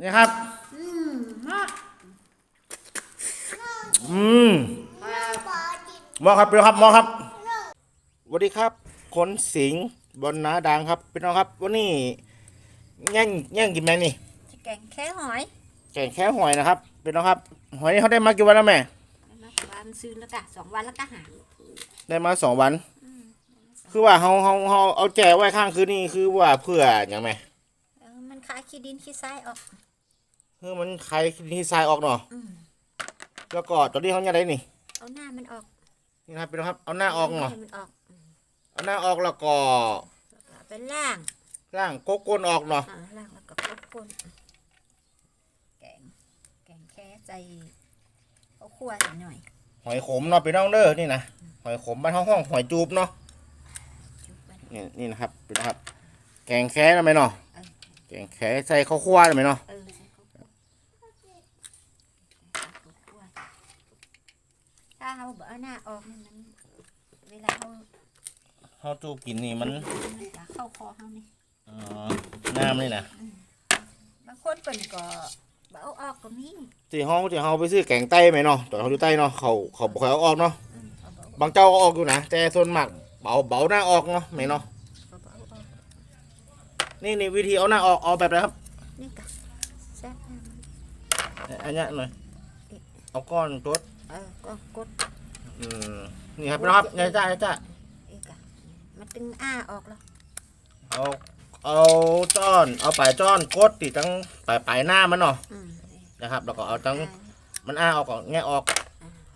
นี่ครับ อืมมากอืมหมอครับพี่น้องครับหมอครับสวัสดีครับคนสิงห์บนนาดังครับพี่น้องครับวันนี้แย่งแย่งกินแมงนี่จะแกงแค่หอย แกงแค่หอยนะครับพี่น้องครับ หอยนี่เขาได้มากี่วันแล้วแม่มาวันซื้อแล้วกะสองวันแล้วก็หาได้มาสองวัน คือว่าเขาเขาเขาเอาแจไว้ข้างคืนนี่คือว่าเพื่ออย่างไงเออมันคล้ายขี้ดินขี้ทรายออก คือมันใครที่ทรายออกเนาะอืมแล้วก็ตอนนี้เขาจะได้นี่เอาหน้ามันออกนี่นะครับพี่น้องครับเอาหน้าออกเนาะให้มันออกอืมเอาหน้าออกแล้วก็แล้วก็เป็นล่างล่างโกโก้นออกเนาะอ่าล่างแล้วก็กดก้นแกงแกงแค่ใจเอาคั่วหน่อยหอยขมเนาะพี่น้องเด้อนี่นะหอยขมบ้านห้องห้องหอยจูบเนาะจุ๊บไว้นี่นี่นะครับพี่น้องครับ แกงแค่ทำไมเนาะแกงแค่ใส่ข้าวคั่วทำไมเนาะเออใส่ข้าวคั่วข้าวคั่วถ้า เราบ่เอาหน้าออกนี่มัน เวลาเขาข้าวจูบกินนี่มันมันจะเข้าคอเขานี่อ๋อน้ำนี่นะบางคนเปิ่นก็บ่เอาออกก็มีที่ห้องที่เขาไปซื้อแกงไต้ไหมเนาะตอนเขาอยู่ใต้เนาะเขาเขาบอกเขาเอาออกเนาะอืมเอาบ่เอาบางเจ้าก็ออกอยู่นะแต่ส่วนมากเบาเบาหน้าออกเนาะไหมเนาะเอาบ่เอาออกนี่นี่วิธีเอาหน้าออกเอาแบบไหนครับนี่กะแซ่บมากอันเนี้ยหน่อยเอาก้อนตัว เออก็กดอืมนี่ครับพี่น้องครับยายจ้ายายจ้าอีกอะมันตึงอ้าออกแล้วเอาเอาจ้อนเอาปลายจ้อนกดติดตั้งปลายปลายหน้ามันเนาะอืมนะครับแล้วก็เอาตั้งอ่ามันอ้าออกก่อนแงะออก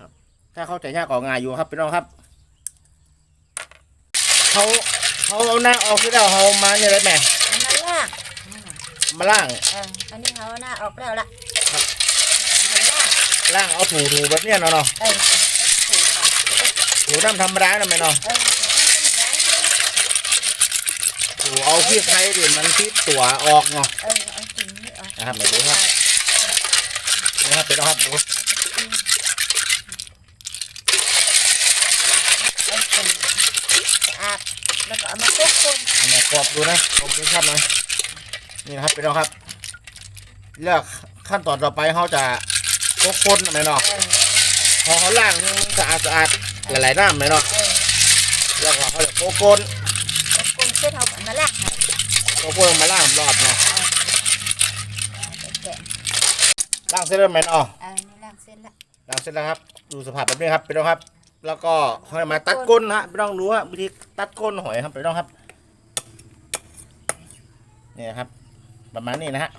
ครับ ถ้าเข้าใจยากก็ง่ายอยู่ครับพี่น้องครับเขาเขาเอาหน้าออกที่แล้วเขามาเนี่ยไรแม่เอามาลากนั่นน่ะมาล่าง เอออันนี้เขาหน้าออกแล้วล่ะครับมา ล่างเอาถูถูแบบเนี้ยเนาะเนาะเออถูน้ำธรรมดาเนาะแม่เนาะเออถูกต้องเป็นไรถูเอาขี้ไข่ดิมันที่ตัวออกเนาะเออเอาสิ่งนี้ออกนะครับมาดูครับนี่ครับพี่น้องครับดูเอาสิ่งสะอาดแล้วก็เอามาคลุกคนอันไหนกรอบดูนะกรอบดูครับหน่อยนี่นะครับพี่น้องครับ เลือกขั้นตอนต่อไปเขาจะ กคนไหมเนาะเออพอเขาล่างนี่มันสะอาดสะอาดหลายๆน้ำไหมเนาะเออแล้วก็เขาจะโกโกนคลุกคนเสร็จเอามาลากให้โกโกนมาล่างรอบเนาะเอาไปแกะล่างเสร็จแล้วไหมเนาะเออนี่ลากเส้นละล่างเสร็จแล้วครับ ดูสภาพแบบนี้ครับพี่น้องครับ แล้วก็เขาจะมาตัดก้นนะฮะพี่น้องรู้ว่าวิธีตัดก้นหอยครับพี่น้องครับนี่นะครับ ประมาณนี้นะฮะ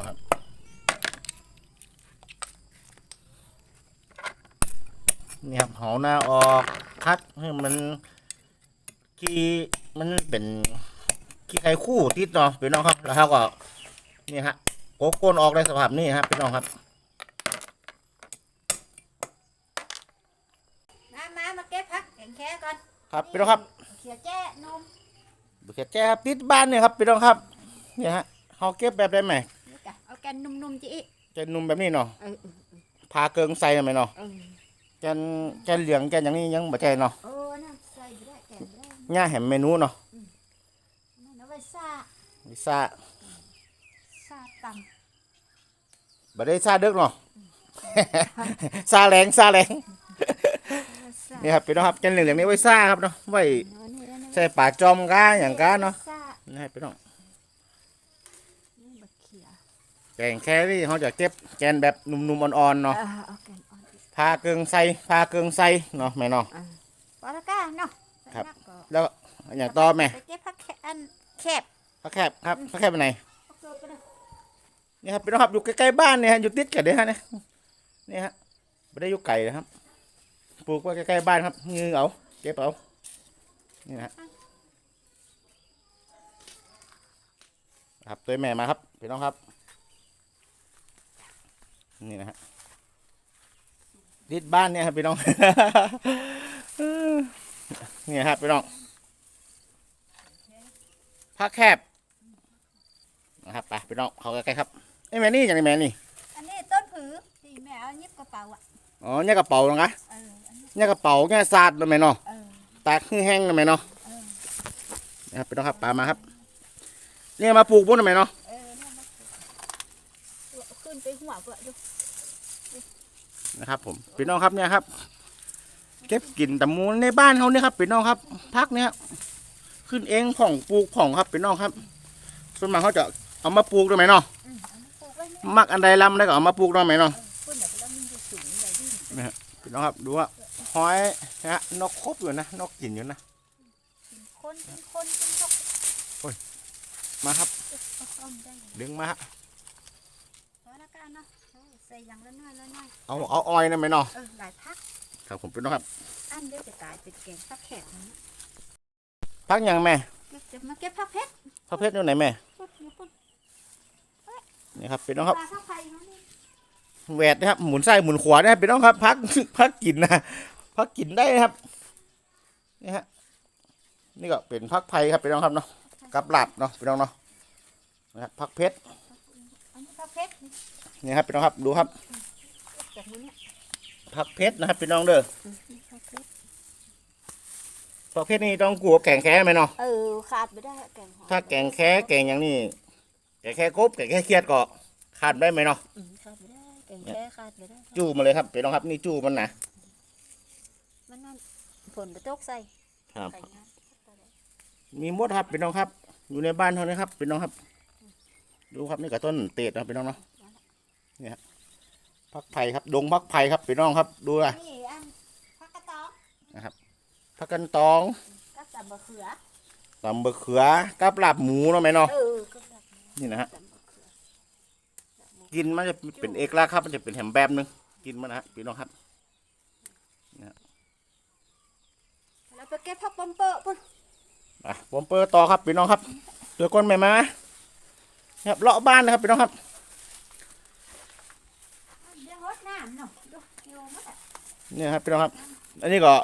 นี่ครับพี่น้องครับนี่ครับหอหน้าออกคัดให้มันขี้มันเป็นขี้ไข่คู่ติดเนาะพี่น้องครับแล้วเขาก็นี่ฮะโกโก้นออกในสภาพนี้ครับพี่น้องครับมามามาเก็บพักแกงแค่ก่อนครับพี่น้องครับเขียวแจ้นมบุกแจ้ครับติดบ้านเนี่ยครับพี่น้องครับเนี่ยฮะเขาเก็บแบบได้ไหมนี่กะเอา แกนนุ่มๆจีอีกจะนุ่มแบบนี้เนาะเออเออพาเกิงใส่ไหมเนาะเออแกนแกนเหลืองแกนอย่างนี้ยังบ่ใจเนาะโอ้น่าใส่ไม่ได้แกนไม่ได้ย่าแหมเมนูเนาะนั่นเอาไว้ซ่าลิซ่าซ่าตบ่ได้ซาเด็กเนาะ ซาแรงซาแรงำซ่านี่ครับพี่น้องครับแกนเหลืองๆนี่ไว้ซ่าครับเนาะไว้เอานี่แล้วนี่ใส่ปลาจอมก้าอย่างก้าเนาะซ่านี่ให้พี่น้อง นี่บักเขีย แกงแค่นี่เขาจะเก็บแกนแบบนุ่มๆอ่อนๆเนาะเออเอาแกนอ่อนอีกพาเกิงใส่พาเกิงใส่เนาะแม่เนาะพอแล้วก้าเนาะครับนักก็แล้วอย่างต่อแม่ไปเก็บผักแคอันแคบพระแคบครับพระแคบไปไหนเอาเกลือไปเลยนี่ครับพี่น้องครับอยู่ใกล้ๆบ้านเนี่ยฮะอยู่ติดกันเลยฮะเนี่ยนี่ฮะไม่ได้อยู่ไกลนะครับปลูกไว้ใกล้ๆบ้านครับงือเอาเก็บเอานี่นะฮะครับตัวแม่มาครับพี่น้องครับ นี่นะฮะติดบ้านเนี่ยครับพี่น้องนี่ครับพี่น้องพักแคบนะครับไปพี่น้องเขาใกล้ๆครับไอ้แม่นี่อย่างไรแม่นี่อันนี้ต้นผือที่แม่เอายิบกระเป๋าอะอ๋อเนี่ยกระเป๋าเหรอคะเอออันนี้เนี่ยกระเป๋าเนี่ยซาดเลยแม่เนาะเออตากให้แห้งเลยแม่เนาะเออนะครับพี่น้องครับปลามาครับ เนี่ยมาปลูกพุ่นทำไมเนาะ เออเนี่ยมันขึ้น ไปหัวก็ดูนะครับ ผมพี่น้องครับเนี่ยครับ เก็บกินตะมูลในบ้านเขาเนี่ยครับพี่น้องครับพักเนี่ยครับขึ้นเองผ่องปลูกผ่องครับพี่น้องครับ ส่วนมากเขาจะเอามาปลูกด้วยไหมเนาะอืมเอามาปลูกไว้เนี่ยมักอันใดลำได้ก็เอามาปลูกด้วยไหมเนาะขึ้นแบบแล้วมันจะสูงใหญ่ดิ้นพี่น้องครับดูว่าหอยนะฮะนกครบอยู่นะนกกินอยู่นะกินคนกินคนกินนกมาครับเอาอ้อมได้เลยดึงมาฮะพ อละกันเนาะเออใส่อย่างละน้อยละน้อยเอาเอาออยนะไหมเนาะเออหลายพักครับผมพี่น้องครับ อันเดียวจะกลายเป็นแกงพักแขกนะพักยังแม่เก็บจะมาเก็บพักเพชรพักเพชรอยู่ไหนแม่พุดอยู่พุดนี่ครับพี่น้องครับปลาพักไผ่เขานี่แหวดนะครับหมุนซ้ายหมุนขวานะครับพี่น้องครับ พักพักกินนะพักกินได้นะครับนี่ฮะนี่ก็เป็นพักไผ่ครับพี่น้องครับเนาะกับหลับเนาะพี่น้องเนาะนะครับพักเพชรอันนี้พักเพชร นี่นี่ครับพี่น้องครับดูครับเก็บจากมือเนี่ยพักเพชรนะครับพี่น้องเด้ออืมนี่พักเพชรพักเพชรนี่ต้องกลัวแข่งแค่ไหมเนาะเออขาดไม่ได้แกงหอมถ้าแกงแค่แกงอย่างนี้แกงแค่กบแกงแค่เครียดก็ขาดได้ไหมเนาะอืมขาดไม่ได้แกงแค่ขาดไม่ได้จู้มาเลยครับพี่น้องครับนี่จู้มันนะมันนั่นผลกระจกใส่ครับใส่งานมีมดครับพี่น้องครับ อยู่ในบ้านเท่านี้ครับพี่น้องครับ ดูครับนี่กับต้นเตดนะพี่น้องเนาะ เนี่ยครับพักไผ่ครับ ดงพักไผ่ครับพี่น้องครับ ดูอะนี่อันพักกระตอกพักกันตองกับจับมะเขือตำบะเขือกับลาบหมูเนาะไหมเนาะเออก็แบบนี่นะฮะจับมะเขือกินมันจะเป็นเอกลักษณ์ครับมันจะเป็นแหมแบบนึงกินมันนะฮะพี่น้องครับแล้วไปเก็บผักปอมเปอร์ปุ่นอะผมเปิดต่อครับพี่น้องครับเจอก้นใหม่มาครับเลาะบ้านนะครับพี่น้องครับ เดี๋ยวรดน้ำ เนี่ยครับพี่น้องครับ อันนี้ก็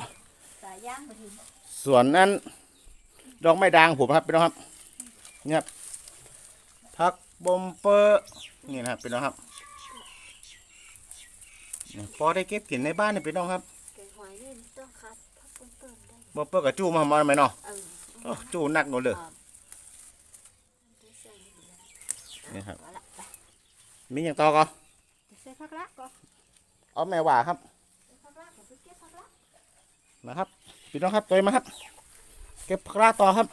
สวนนั้นดอกไม้ด่างผมครับพี่น้องครับเนี่ยครับพักบอมเปอร์นี่นะครับพี่น้องครับพอได้เก็บกินในบ้านนี่พี่น้องครับบอมเปอร์กับจู้มาทำอะไรไหมเนาะเอจู้หนักหนูเลยครับนี่ครับมีอย่างต่อก็ใส่ผักละก็ เอาแม่ว่าครับนะครับพี่น้องครับตัวมาครับ เก็บพลาต่อครับ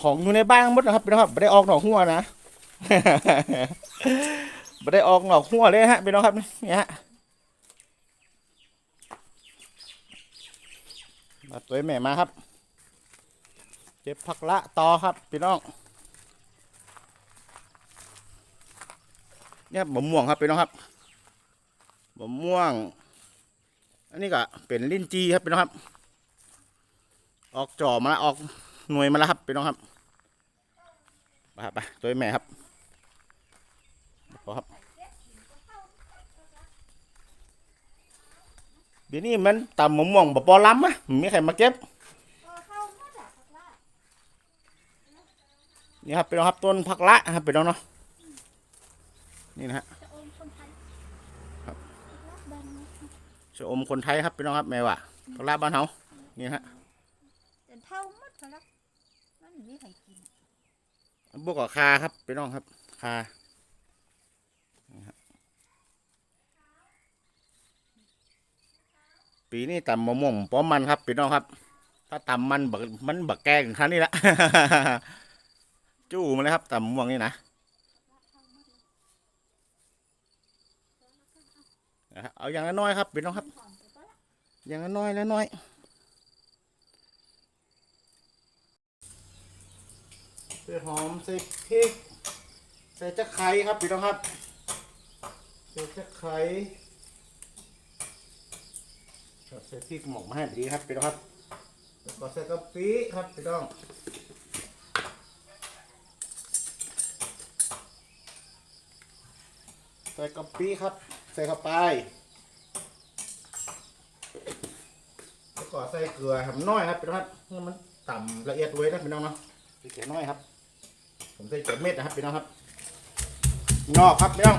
ของอยู่ในบ้านหมดนะครับพี่น้องครับไม่ได้ออกหนอกหัวนะไม่ได้ออกหนอกหัวเลยฮะพี่น้องครับเนี่ฮะมาตัวแม่มาครับ เก็บผักละต่อครับพี่น้องเนี่ยมะม่วงครับพี่น้องครับ มะม่วง อันนี้ก็เป็นลิ้นจีครับพี่น้องครับ ออกจ่อมาแล้วออกหน่วยมาแล้วครับพี่น้องครับไปครับไปตัวแม่ครับพอครับเดี๋ยวนี้มันตำมะม่วงบปอล้ำอะมีใครมาเก็บนี่ครับพี่น้องครับต้นผักละครับพี่น้องเนาะนี่นะฮะ จะอมคนไทย ครับ ผักละบ้านนี้ ชะอมคนไทยครับพี่น้องครับแม่ว่าผักละบ้านเฮานี่ฮะจนเท่าหมดผักละมันไม่มีใครกินบวกกับคาครับพี่น้องครับคานี่ครับปีนี้ตำมะม่วงป้อมมันครับพี่น้องครับ ถ้าตำมันบักมันบักแกงครั้งนี้ละ จู้มาเลยครับตำมะม่วงนี่นะ นะครับเอาอย่างละน้อยครับพี่น้องครับ อย่างละน้อยละน้อยใส่หอมใส่พริกใส่ตะไคร้ครับพี่น้องครับใส่ตะไคร้ใส่พริกหมกมาให้ดีครับพี่น้องครับแล้วก็ใส่กะปิครับพี่น้องใส่กะปิครับ ใส่เข้าไปแล้วก็ใส่เกลือทำน้อยครับพี่น้องครับให้มันต่ำละเอียดไว้นะพี่น้องเนาะใส่เกลือน้อยครับ ผมใส่เกลือเม็ดนะครับพี่น้องครับงอกครับพี่น้อง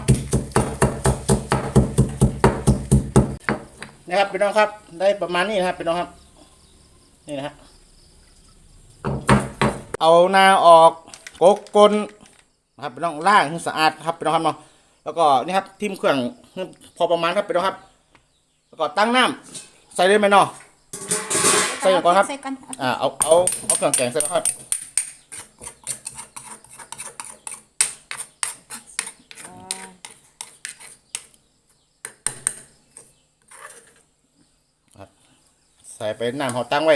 นะครับพี่น้องครับ ได้ประมาณนี้นะครับพี่น้องครับ นี่นะฮะเอาหน้าออกโกกกลนะครับพี่น้องล่างให้สะอาดครับพี่น้องครับเนาะแล้วก็นี่ครับทิมเครื่องให้ พอประมาณครับพี่น้องครับแล้วก็ตั้งน้ำใส่เลยไหมเนาะใส่ก่อนครับ ใส่กันอ่าเอาเอาเอาเครื่องแกงใส่แล้วครับอ่าใส่ไปน้ำเขาตั้งไว้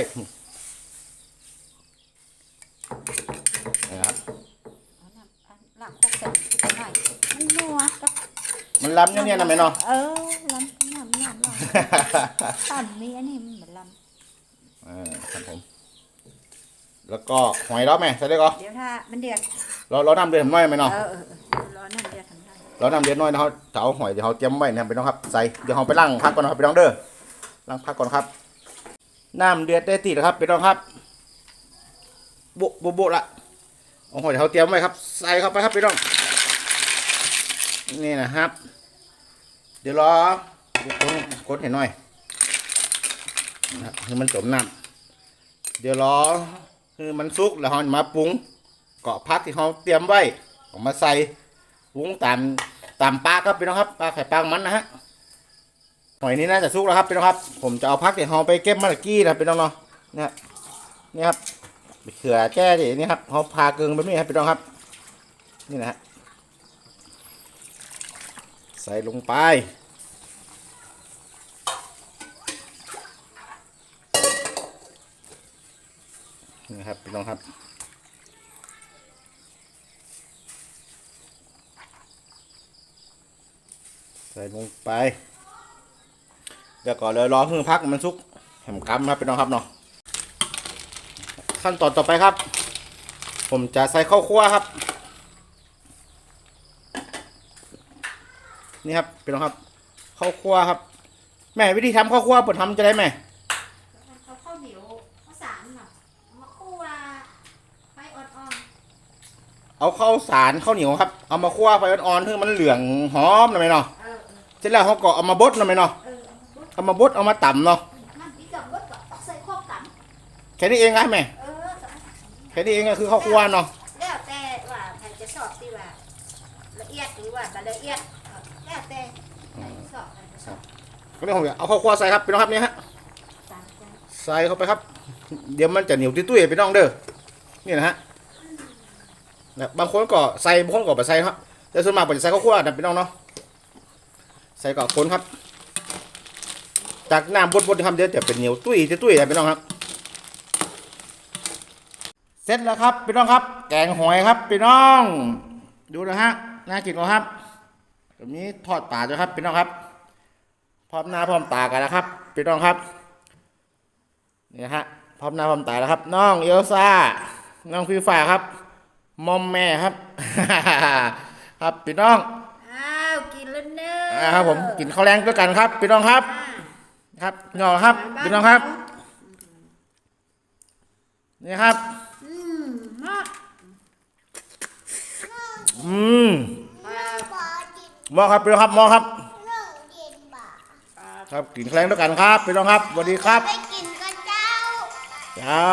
นะครับ เอาน้ำอันลากโคกใส่ใส่หน่อยมันนัวก็ มัน ล้ำเนี่ยนะไหมเนาะ เออลำน้ำน้ำลำตอนมีอันนี้มันเหมือนลเออครับผม แล้วก็หอยล้อแม่ใส่ได้ก็ำเดี๋ยวถ้ามันเดือดเราเราน้ำเดือดหน่อยไหมเอเนาะ อเออเออรอน้ำเดือดทำได้เราน้ำเดือดหน่อยนะเขาจะเอาหอยเดี๋ยวเขาเตรียมไว้นะครับพี่น้องครับ ใส่ เดี๋ยวเขาไปล้างพักก่อนนะครับพี่น้องเด้อล้างพักก่อนครับ น้ำเดือดได้ตีแล้วครับพี่น้องครับบุบุบุละเอาหอยเดี๋ยวเขาเตรียมไว้ครับ ใส่เข้าไปครับพี่น้อง นี่นะครับ เดี๋ยวรอกดกดเห็นหน่อยนะครับให้มันจมน้ำเดี๋ยวรอคือมันสุกแล้วเรามาปรุงเกาะพักที่เขาเตรียมไว้ออกมาใส่ปรุงตามตามปลาครับพี่น้องครับปลาไข่ปลามันนะฮะหอยนี้น่าจะสุกแล้วครับพี่น้องครับ ผมจะเอาพักที่เขาไปเก็บมาตะกี้นะพี่น้องเนาะเนี่ยนี่ครับเขือแจ้ดินี่ครับเขาพาเกลืองแบบนี้ครับพี่น้องครับ นี่นะฮะ ใส่ลงไปนี่ครับพี่น้องครับใส่ลงไป เดี๋ยวก่อนเลยรอให้มันพักมันสุกแหมกำครับพี่น้องครับเนาะขั้นตอนต่อไปครับ ผมจะใส่ข้าวคั่วครับ นี่ครับพี่น้องครับข้าวคั่วครับ แม่วิธีทำข้าวคั่วเปิดทำจะได้ไหมเอาข้าวเหนียวข้าวสารเนาะเอามาคั่วไฟอ่อนเอาข้าวสารข้าวเหนียวครับ เอามาคั่วไฟอ่อนๆให้มันเหลืองหอมหน่อยไหมเนาะๆเออเสร็จแล้วเขาก็เอามาบดหน่อยไหมเนาะเออเอามาบดเอามาบดเอามาต่ำเนาะมันอีกกับรถก็ต้องใส่ข้าวกันแค่นี้เองครับแม่เออแค่นี้เองก็คือข้าวคั่วเนาะแล้วแต่ว่าใครจะชอบที่ว่าละเอียดหรือว่าบ่ละเอียดเออ แล้วแต่ใครชอบใครจะชอบก็นี่ผมจะเอาข้าวคั่วใส่ครับพี่น้องครับนี่ฮะตามใจใส่เข้าไปครับ เดี๋ยวมันจะเหนียวตุ้ยๆพี่น้องเด้อนี่นะฮะนะบางคนก็ใส่บางคนก็ไม่ใส่ครับแต่ส่วนมากผมจะใส่ข้าวคั่วนะพี่น้องเนาะใส่ก่อนคนครับ จากน้ำบดๆนะครับเดี๋ยวจะเป็นเหนียวตุ้ยตุ้ยๆนะพี่น้องครับ เสร็จแล้วครับพี่น้องครับ แกงหอยครับพี่น้อง ดูนะฮะน่ากินกว่าครับ แบบนี้ทอดปลาด้วยครับพี่น้องครับ พร้อมหน้าพร้อมตากันนะครับพี่น้องครับนี่นะฮะพร้อมหน้าพร้อมตาแล้วครับ น้องเอลซ่าน้องฟีฟ้าครับมอมแม่ครับ ครับพี่น้องอ้าวกินแล้วเนอะอ่าครับผมกินข้าวแรงด้วยกันครับพี่น้องครับ ครับงอครับพี่น้องครับนี่ครับอืม เนาะอืมอ้าวมอครับพี่น้องครับมอครับ เรื่องเย็นบ่าครับกินข้าวแรงด้วยกันครับพี่น้องครับสวัสดีครับไปกินกันเจ้า เช้า